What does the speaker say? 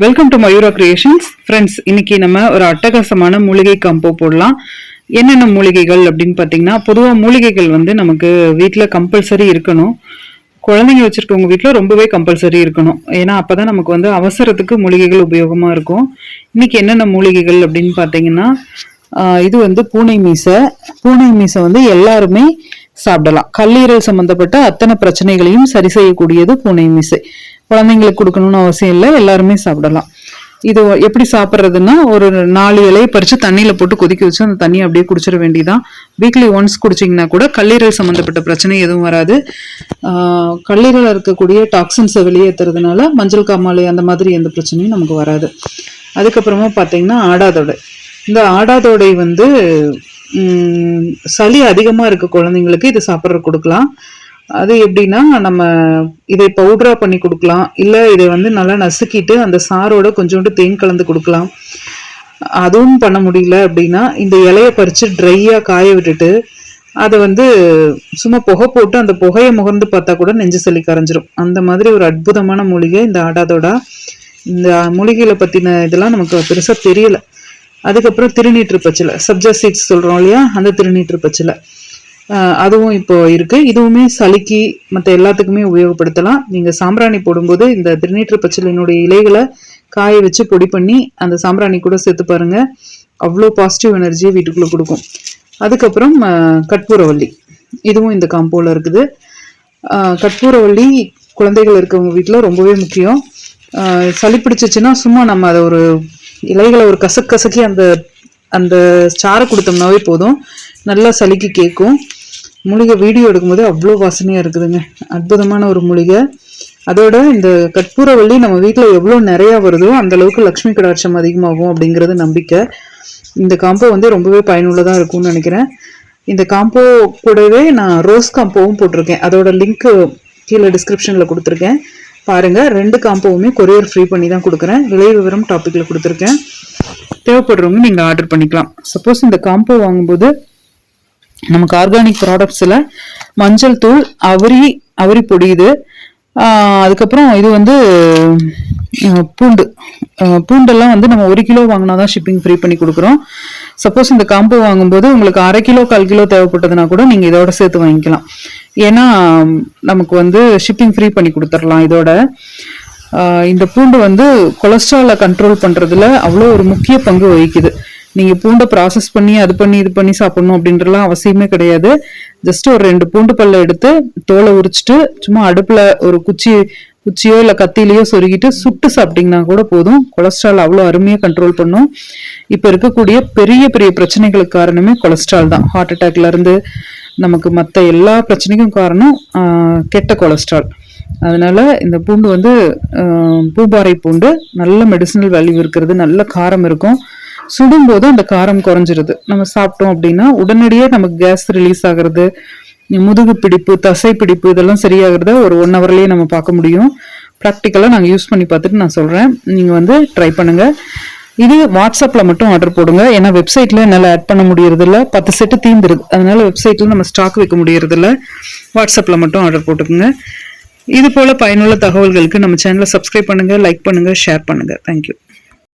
Welcome to Mayura creations friends இன்னைக்கு நம்ம ஒரு அட்டகாசமான மூலிகை கம்போ போடலாம். என்னென்ன மூலிகைகள் அப்படின்னு பார்த்தீங்கன்னா பொதுவாக மூலிகைகள் வந்து நமக்கு வீட்டில் கம்பல்சரி இருக்கணும். குழந்தைங்க வச்சுருக்கவங்க வீட்டில் ரொம்பவே கம்பல்சரி இருக்கணும். ஏன்னா அப்போ தான் நமக்கு வந்து அவசரத்துக்கு மூலிகைகள் உபயோகமாக இருக்கும். இன்னைக்கு என்னென்ன மூலிகைகள் அப்படின்னு பார்த்தீங்கன்னா இது வந்து பூனை மீசை. பூனை மீசை வந்து எல்லாருமே சாப்பிடலாம். கல்லீரல் சம்பந்தப்பட்ட அத்தனை பிரச்சனைகளையும் சரி செய்யக்கூடியது பூனை மீசை. குழந்தைங்களுக்கு கொடுக்கணும்னு அவசியம் இல்லை எல்லாருமே சாப்பிடலாம். இது எப்படி சாப்பிட்றதுன்னா ஒரு நாலு இலையை பறித்து தண்ணியில் போட்டு கொதிக்க வச்சு அந்த தண்ணியை அப்படியே குடிச்சிட வேண்டியதான் வீக்லி ஒன்ஸ் குடிச்சிங்கன்னா கூட கல்லீரல் சம்மந்தப்பட்ட பிரச்சனை எதுவும் வராது. கல்லீரலில் இருக்கக்கூடிய டாக்ஸின்ஸை வெளியேற்றுறதுனால மஞ்சள் காமாலை அந்த மாதிரி எந்த பிரச்சனையும் நமக்கு வராது. அதுக்கப்புறமா பார்த்தீங்கன்னா ஆடாதொடை. இந்த ஆடாதோடை வந்து சளி அதிகமாக இருக்க குழந்தைங்களுக்கு இது சாப்பிட்ற கொடுக்கலாம். அது எப்படின்னா நம்ம இதை பவுடராக பண்ணி கொடுக்கலாம். இல்லை இதை வந்து நல்லா நசுக்கிட்டு அந்த சாரோட கொஞ்சோண்டு தேன் கலந்து கொடுக்கலாம். அதுவும் பண்ண முடியல அப்படின்னா இந்த இலைய பறித்து ட்ரையாக காய விட்டுட்டு அதை வந்து சும்மா புகை போட்டு அந்த புகையை முகர்ந்து பார்த்தா கூட நெஞ்சு சளி கரைஞ்சிரும். அந்த மாதிரி ஒரு அற்புதமான மூலிகை இந்த ஆடாதோடா இந்த மூலிகையில் பற்றின இதெல்லாம் நமக்கு பெருசாக தெரியலை. அதுக்கப்புறம் திருநீற்று பச்சிலை. சப்ஜா சீட்ஸ் சொல்கிறோம் இல்லையா? அந்த திருநீற்று பச்சிலை. அதுவும் இப்போ இருக்கு. இதுவுமே சளிக்கு மற்ற எல்லாத்துக்குமே உபயோகப்படுத்தலாம். நீங்க சாம்பிராணி போடும்போது இந்த திருநீற்று பச்சிலையினுடைய இலைகளை காய வச்சு பொடி பண்ணி அந்த சாம்பிராணி கூட சேர்த்து பாருங்க. அவ்வளோ பாசிட்டிவ் எனர்ஜியை வீட்டுக்குள்ளே கொடுக்கும். அதுக்கப்புறம் கட்பூரவள்ளி இதுவும் இந்த காம்போவில் இருக்குது. ஆஹ் கற்பூரவள்ளி குழந்தைகள் இருக்கவங்க வீட்டில் ரொம்பவே முக்கியம். சளி பிடிச்சிச்சுன்னா சும்மா நம்ம அதை ஒரு இலைகளை ஒரு கசக்கசக்கி அந்த அந்த சாரை கொடுத்தோம்னாவே போதும். நல்லா சளிக்கு கேட்கும் மூலிகை வீடியோ எடுக்கும்போது அவ்வளோ வாசனையாக இருக்குதுங்க. அற்புதமான ஒரு மூலிகை. அதோட இந்த கற்பூரவள்ளி நம்ம வீட்டில் எவ்வளோ நிறையா வருதோ அந்த அளவுக்கு லக்ஷ்மி கடாட்சம் அதிகமாகும் அப்படிங்கிறது நம்பிக்கை. இந்த காம்போ வந்து ரொம்பவே பயனுள்ளதாக இருக்கும்னு நினைக்கிறேன். இந்த காம்போ கூடவே நான் ரோஸ் காம்போவும் போட்டிருக்கேன். அதோட லிங்க்கு கீழே டிஸ்கிரிப்ஷனில் கொடுத்துருக்கேன். பாருங்கள் ரெண்டு காம்போவுமே கொரியர் ஃப்ரீ பண்ணி தான் கொடுக்குறேன். விலை விவரம் டாப்பிக்கில் கொடுத்துருக்கேன். தேவைப்படுறவங்க நீங்கள் ஆர்டர் பண்ணிக்கலாம். சப்போஸ் இந்த காம்போ வாங்கும்போது நமக்கு ஆர்கானிக் ப்ராடக்ட்ஸில் மஞ்சள் தூள் அவரி அவரி பொடி இது அதுக்கப்புறம் இது வந்து பூண்டு. பூண்டெல்லாம் வந்து நம்ம ஒரு கிலோ வாங்கினா தான் ஷிப்பிங் ஃப்ரீ பண்ணி கொடுக்குறோம். சப்போஸ் இந்த காம்போ வாங்கும்போது உங்களுக்கு அரை கிலோ கால் கிலோ தேவைப்பட்டதுன்னா கூட நீங்கள் இதோட சேர்த்து வாங்கிக்கலாம். ஏன்னா நமக்கு வந்து ஷிப்பிங் ஃப்ரீ பண்ணி கொடுத்துடலாம் இதோட. இந்த பூண்டு வந்து கொலஸ்ட்ராலை கண்ட்ரோல் பண்ணுறதுல அவ்வளோ ஒரு முக்கிய பங்கு வகிக்குது. நீங்கள் பூண்டை ப்ராசஸ் பண்ணி அது பண்ணி இது பண்ணி சாப்பிடணும் அப்படின்றலாம் அவசியமே கிடையாது. ஜஸ்ட் ஒரு ரெண்டு பூண்டு பல்ல எடுத்து தோலை உரிச்சிட்டு சும்மா அடுப்பில் ஒரு குச்சி குச்சியோ இல்லை கத்திலையோ சொருகிட்டு சுட்டு சாப்பிட்டீங்கன்னா கூட போதும். கொலஸ்ட்ரால் அவ்வளோ அருமையாக கண்ட்ரோல் பண்ணும். இப்போ இருக்கக்கூடிய பெரிய பெரிய பிரச்சனைகளுக்கு காரணமே கொலஸ்ட்ரால் தான். ஹார்ட் அட்டாக்லேருந்து நமக்கு மற்ற எல்லா பிரச்சனைக்கும் காரணம் கெட்ட கொலஸ்ட்ரால். அதனால இந்த பூண்டு வந்து பூபாறை பூண்டு நல்ல மெடிசினல் வேல்யூ இருக்கிறது நல்ல காரம் இருக்கும். சுடும்போது அந்த காரம் குறைஞ்சிருது. நம்ம சாப்பிட்டோம் அப்படின்னா உடனடியே நமக்கு கேஸ் ரிலீஸ் ஆகிறது முதுகு பிடிப்பு தசை பிடிப்பு இதெல்லாம் சரியாகிறத ஒரு ஒன் ஹவர்லேயே நம்ம பார்க்க முடியும். ப்ராக்டிக்கலாக நாங்கள் யூஸ் பண்ணி பார்த்துட்டு நான் சொல்கிறேன் நீங்கள் வந்து ட்ரை பண்ணுங்கள் இது வாட்ஸ்அப்பில் மட்டும் ஆர்டர் போடுங்க. ஏன்னா வெப்சைட்டில் என்னால் ஆட் பண்ண முடியறதில்ல. பத்து செட்டு தீந்துருது. அதனால வெப்சைட்டில் நம்ம ஸ்டாக் வைக்க முடியறதில்ல. வாட்ஸ்அப்பில் மட்டும் ஆர்டர் போட்டுக்கோங்க. இது போல பயனுள்ள தகவல்களுக்கு நம்ம சேனலை சப்ஸ்கிரைப் பண்ணுங்கள் லைக் பண்ணுங்கள் ஷேர் பண்ணுங்க. தேங்க்யூ